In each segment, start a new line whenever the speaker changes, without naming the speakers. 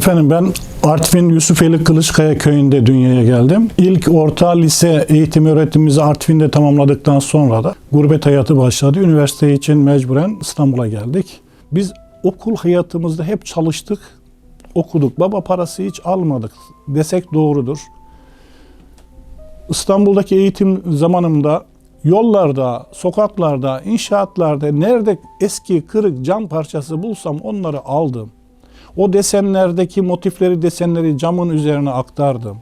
Efendim ben Artvin Yusufeli Kılıçkaya köyünde dünyaya geldim. İlk orta lise eğitim öğretimimizi Artvin'de tamamladıktan sonra da gurbet hayatı başladı. Üniversite için mecburen İstanbul'a geldik. Biz okul hayatımızda hep çalıştık, okuduk. Baba parası hiç almadık desek doğrudur. İstanbul'daki eğitim zamanımda yollarda, sokaklarda, inşaatlarda nerede eski kırık cam parçası bulsam onları aldım. O desenlerdeki motifleri, desenleri camın üzerine aktardım.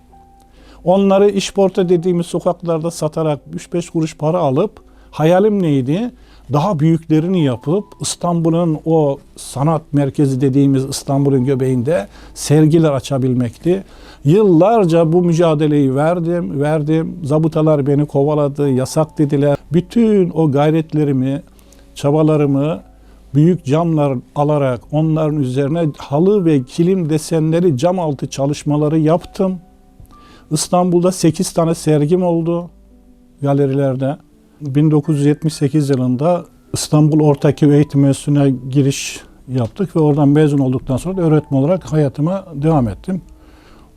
Onları işporta dediğimiz sokaklarda satarak 3-5 kuruş para alıp hayalim neydi? Daha büyüklerini yapıp İstanbul'un o sanat merkezi dediğimiz İstanbul'un göbeğinde sergiler açabilmekti. Yıllarca bu mücadeleyi verdim, verdim. Zabıtalar beni kovaladı, yasak dediler. Bütün o gayretlerimi, çabalarımı büyük camlar alarak onların üzerine halı ve kilim desenleri cam altı çalışmaları yaptım. İstanbul'da 8 tane sergim oldu galerilerde. 1978 yılında İstanbul Ortaköy Eğitim Enstitüsü'ne giriş yaptık ve oradan mezun olduktan sonra da öğretmen olarak hayatıma devam ettim.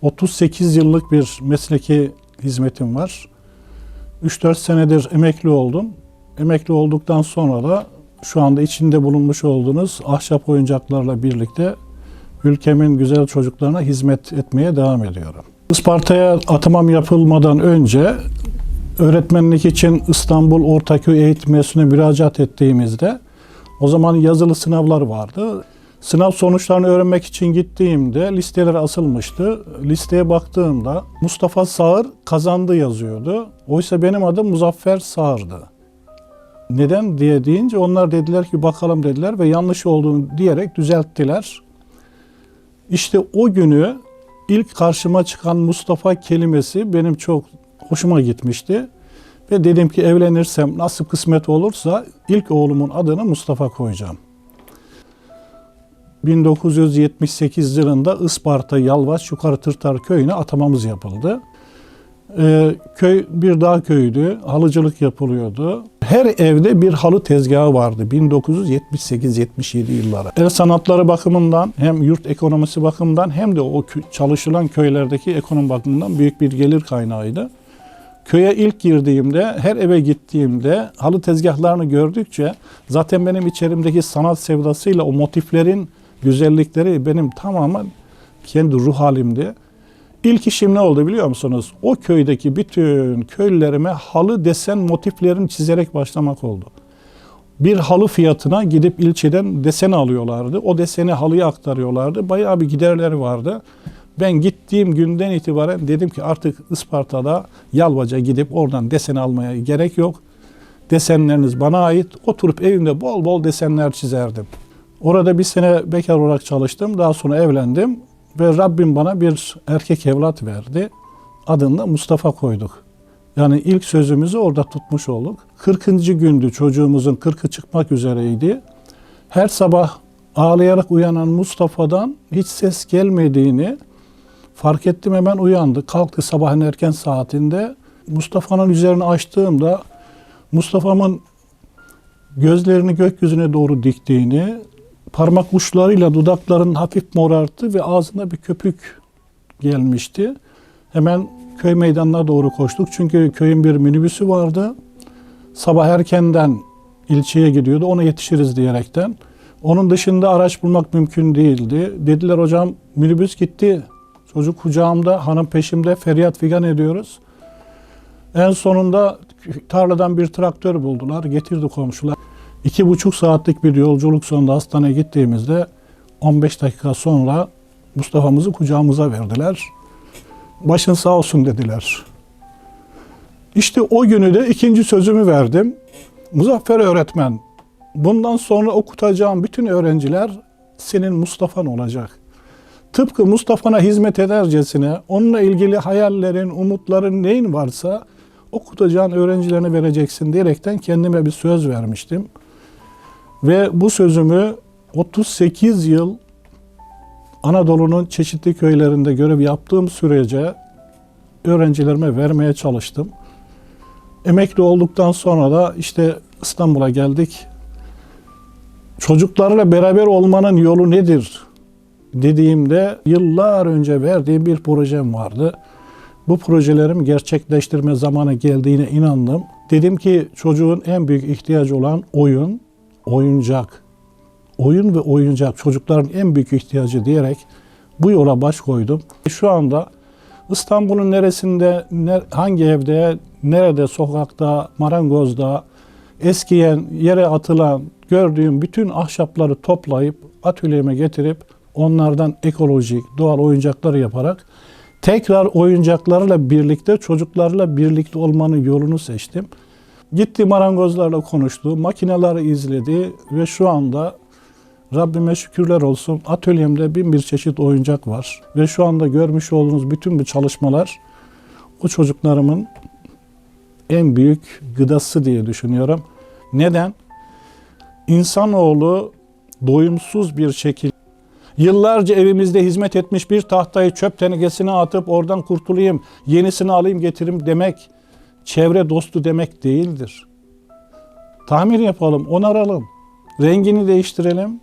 38 yıllık bir mesleki hizmetim var. 3-4 senedir emekli oldum. Emekli olduktan sonra da şu anda içinde bulunmuş olduğunuz ahşap oyuncaklarla birlikte ülkemin güzel çocuklarına hizmet etmeye devam ediyorum. Isparta'ya atımam yapılmadan önce öğretmenlik için İstanbul Ortaköy Eğitim Enstitüsü'ne müracaat ettiğimizde o zaman yazılı sınavlar vardı. Sınav sonuçlarını öğrenmek için gittiğimde listeler asılmıştı. Listeye baktığımda Mustafa Sağır kazandı yazıyordu. Oysa benim adım Muzaffer Sağır'dı. Neden diye deyince onlar dediler ki bakalım dediler ve yanlış olduğunu diyerek düzelttiler. İşte o günü ilk karşıma çıkan Mustafa kelimesi benim çok hoşuma gitmişti. Ve dedim ki evlenirsem nasip kısmet olursa ilk oğlumun adını Mustafa koyacağım. 1978 yılında Isparta Yalvaç Yukarı Tırtar köyüne atamamız yapıldı. Ee, köy bir dağ köyüydü. Halıcılık yapılıyordu. Her evde bir halı tezgahı vardı 1978-77 yıllara. El sanatları bakımından hem yurt ekonomisi bakımından hem de o çalışılan köylerdeki ekonomi bakımından büyük bir gelir kaynağıydı. Köye ilk girdiğimde, her eve gittiğimde halı tezgahlarını gördükçe zaten benim içerimdeki sanat sevdasıyla o motiflerin güzellikleri benim tamamen kendi ruh halimdi. İlk işim ne oldu biliyor musunuz? O köydeki bütün köylülerime halı desen motiflerini çizerek başlamak oldu. Bir halı fiyatına gidip ilçeden desen alıyorlardı. O deseni halıya aktarıyorlardı. Bayağı bir giderleri vardı. Ben gittiğim günden itibaren dedim ki artık Isparta'da Yalvaca gidip oradan desen almaya gerek yok. Desenleriniz bana ait. Oturup evimde bol bol desenler çizerdim. Orada bir sene bekar olarak çalıştım. Daha sonra evlendim. Ve Rabbim bana bir erkek evlat verdi. Adını da Mustafa koyduk. Yani ilk sözümüzü orada tutmuş olduk. 40. gündü çocuğumuzun 40'ı çıkmak üzereydi. Her sabah ağlayarak uyanan Mustafa'dan hiç ses gelmediğini fark ettim hemen uyandı. Kalktı sabahın erken saatinde. Mustafa'nın üzerini açtığımda Mustafa'mın gözlerini gökyüzüne doğru diktiğini, parmak uçlarıyla dudakların hafif morarttı ve ağzına bir köpük gelmişti. Hemen köy meydanına doğru koştuk. Çünkü köyün bir minibüsü vardı. Sabah erkenden ilçeye gidiyordu. Ona yetişiriz diyerekten. Onun dışında araç bulmak mümkün değildi. Dediler hocam minibüs gitti. Çocuk kucağımda, hanım peşimde feryat figan ediyoruz. En sonunda tarladan bir traktör buldular. Getirdi komşular. İki buçuk saatlik bir yolculuk sonunda hastaneye gittiğimizde 15 dakika sonra Mustafa'mızı kucağımıza verdiler. Başın sağ olsun dediler. İşte o günü de ikinci sözümü verdim. Muzaffer öğretmen, bundan sonra okutacağım bütün öğrenciler senin Mustafa'n olacak. Tıpkı Mustafa'na hizmet edercesine onunla ilgili hayallerin, umutların neyin varsa okutacağın öğrencilerine vereceksin diyerekten kendime bir söz vermiştim. Ve bu sözümü 38 yıl Anadolu'nun çeşitli köylerinde görev yaptığım sürece öğrencilerime vermeye çalıştım. Emekli olduktan sonra da işte İstanbul'a geldik. Çocuklarla beraber olmanın yolu nedir dediğimde yıllar önce verdiğim bir projem vardı. Bu projelerim gerçekleştirme zamanı geldiğine inandım. Dedim ki çocuğun en büyük ihtiyacı olan oyun, oyuncak. Oyun ve oyuncak çocukların en büyük ihtiyacı diyerek bu yola baş koydum. Şu anda İstanbul'un neresinde, ne- hangi evde, nerede, sokakta, marangozda, eskiyen, yere atılan, gördüğüm bütün ahşapları toplayıp atölyeme getirip onlardan ekolojik, doğal oyuncaklar yaparak tekrar oyuncaklarla birlikte, çocuklarla birlikte olmanın yolunu seçtim. Gitti marangozlarla konuştu, makineleri izledi ve şu anda Rabbime şükürler olsun atölyemde bin bir çeşit oyuncak var. Ve şu anda görmüş olduğunuz bütün bu çalışmalar o çocuklarımın en büyük gıdası diye düşünüyorum. Neden? İnsanoğlu doyumsuz bir şekilde yıllarca evimizde hizmet etmiş bir tahtayı çöp tenekesine atıp oradan kurtulayım, yenisini alayım getireyim demek çevre dostu demek değildir. Tamir yapalım, onaralım, rengini değiştirelim.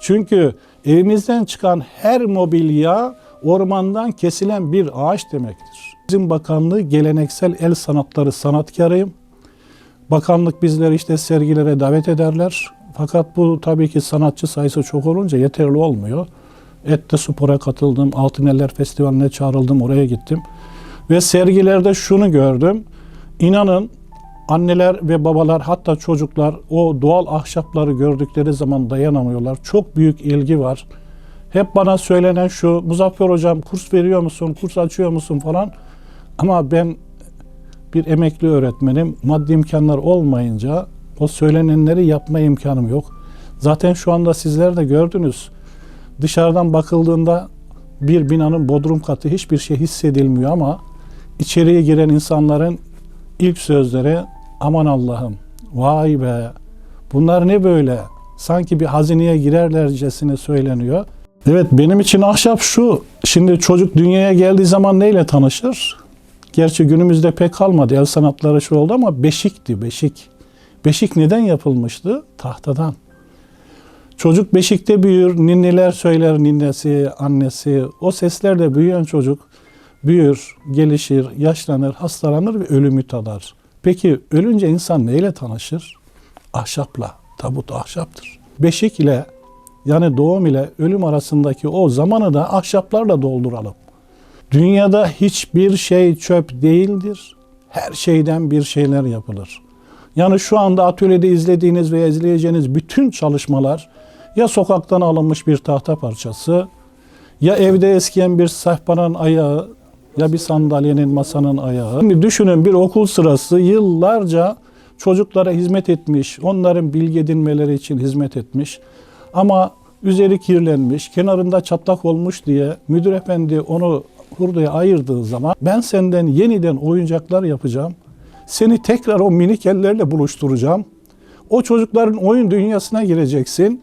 Çünkü evimizden çıkan her mobilya ormandan kesilen bir ağaç demektir. Bizim bakanlığı geleneksel el sanatları sanatkarıyım. Bakanlık bizleri işte sergilere davet ederler. Fakat bu tabii ki sanatçı sayısı çok olunca yeterli olmuyor. Ette Spor'a katıldım. Altıneller Festivali'ne çağrıldım. Oraya gittim. Ve sergilerde şunu gördüm. İnanın anneler ve babalar hatta çocuklar o doğal ahşapları gördükleri zaman dayanamıyorlar. Çok büyük ilgi var. Hep bana söylenen şu, Muzaffer Hocam kurs veriyor musun, kurs açıyor musun falan. Ama ben bir emekli öğretmenim. Maddi imkanlar olmayınca o söylenenleri yapma imkanım yok. Zaten şu anda sizler de gördünüz. Dışarıdan bakıldığında bir binanın bodrum katı hiçbir şey hissedilmiyor ama içeriye giren insanların ilk sözleri aman Allah'ım vay be bunlar ne böyle sanki bir hazineye girerlercesine söyleniyor. Evet benim için ahşap şu şimdi çocuk dünyaya geldiği zaman neyle tanışır? Gerçi günümüzde pek kalmadı el sanatları şu oldu ama beşikti beşik. Beşik neden yapılmıştı? Tahtadan. Çocuk beşikte büyür, ninniler söyler ninnesi, annesi. O seslerle büyüyen çocuk büyür, gelişir, yaşlanır, hastalanır ve ölümü tadar. Peki ölünce insan neyle tanışır? Ahşapla. Tabut ahşaptır. Beşik ile yani doğum ile ölüm arasındaki o zamanı da ahşaplarla dolduralım. Dünyada hiçbir şey çöp değildir. Her şeyden bir şeyler yapılır. Yani şu anda atölyede izlediğiniz veya izleyeceğiniz bütün çalışmalar ya sokaktan alınmış bir tahta parçası, ya evde eskiyen bir sehpanın ayağı, ya bir sandalyenin, masanın ayağı. Şimdi düşünün bir okul sırası yıllarca çocuklara hizmet etmiş, onların bilgi edinmeleri için hizmet etmiş. Ama üzeri kirlenmiş, kenarında çatlak olmuş diye müdür efendi onu hurdaya ayırdığı zaman ben senden yeniden oyuncaklar yapacağım. Seni tekrar o minik ellerle buluşturacağım. O çocukların oyun dünyasına gireceksin.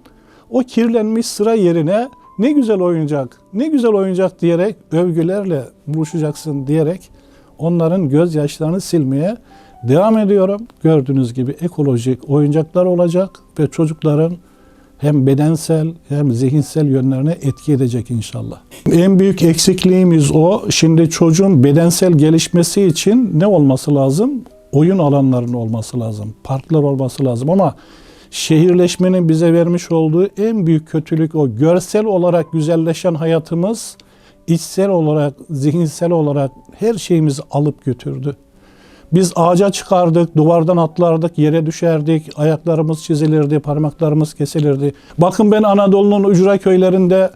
O kirlenmiş sıra yerine ne güzel oyuncak, ne güzel oyuncak diyerek övgülerle buluşacaksın diyerek onların gözyaşlarını silmeye devam ediyorum. Gördüğünüz gibi ekolojik oyuncaklar olacak ve çocukların hem bedensel hem zihinsel yönlerine etki edecek inşallah. En büyük eksikliğimiz o. Şimdi çocuğun bedensel gelişmesi için ne olması lazım? Oyun alanlarının olması lazım. Parklar olması lazım ama şehirleşmenin bize vermiş olduğu en büyük kötülük o. Görsel olarak güzelleşen hayatımız içsel olarak, zihinsel olarak her şeyimizi alıp götürdü. Biz ağaca çıkardık, duvardan atlardık, yere düşerdik, ayaklarımız çizilirdi, parmaklarımız kesilirdi. Bakın ben Anadolu'nun ücra köylerinde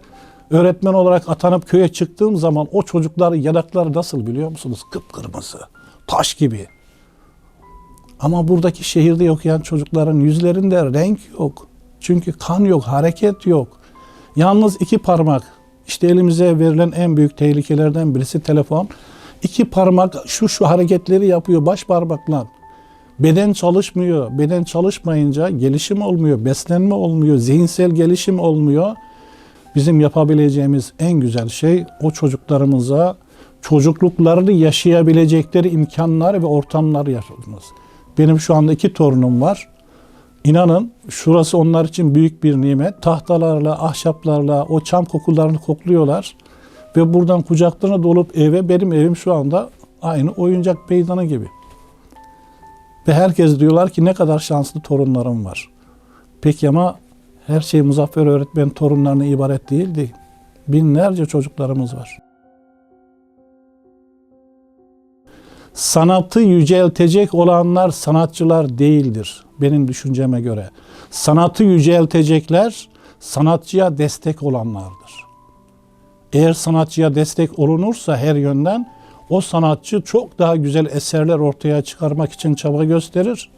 öğretmen olarak atanıp köye çıktığım zaman o çocuklar yanakları nasıl biliyor musunuz? Kıpkırmızı, taş gibi. Ama buradaki şehirde okuyan çocukların yüzlerinde renk yok. Çünkü kan yok, hareket yok. Yalnız iki parmak. İşte elimize verilen en büyük tehlikelerden birisi telefon. İki parmak şu şu hareketleri yapıyor baş parmakla. Beden çalışmıyor. Beden çalışmayınca gelişim olmuyor, beslenme olmuyor, zihinsel gelişim olmuyor. Bizim yapabileceğimiz en güzel şey o çocuklarımıza çocukluklarını yaşayabilecekleri imkanlar ve ortamlar yaratmamız. Benim şu anda iki torunum var. İnanın şurası onlar için büyük bir nimet. Tahtalarla, ahşaplarla o çam kokularını kokluyorlar. Ve buradan kucaklarına dolup eve, benim evim şu anda aynı oyuncak meydanı gibi. Ve herkes diyorlar ki ne kadar şanslı torunlarım var. Peki ama her şey Muzaffer öğretmen torunlarına ibaret değildi. Binlerce çocuklarımız var. Sanatı yüceltecek olanlar sanatçılar değildir benim düşünceme göre. Sanatı yüceltecekler sanatçıya destek olanlardır. Eğer sanatçıya destek olunursa her yönden o sanatçı çok daha güzel eserler ortaya çıkarmak için çaba gösterir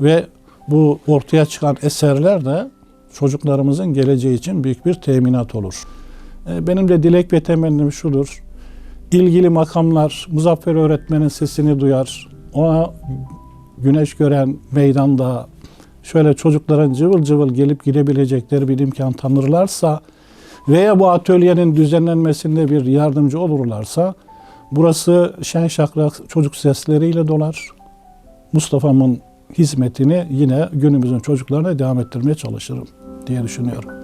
ve bu ortaya çıkan eserler de çocuklarımızın geleceği için büyük bir teminat olur. E, Benim de dilek ve temennim şudur. İlgili makamlar Muzaffer öğretmenin sesini duyar. Ona güneş gören meydanda şöyle çocukların cıvıl cıvıl gelip gidebilecekleri bir imkan tanırlarsa veya bu atölyenin düzenlenmesinde bir yardımcı olurlarsa burası şen şakrak çocuk sesleriyle dolar. Mustafa'mın hizmetini yine günümüzün çocuklarına devam ettirmeye çalışırım diye düşünüyorum.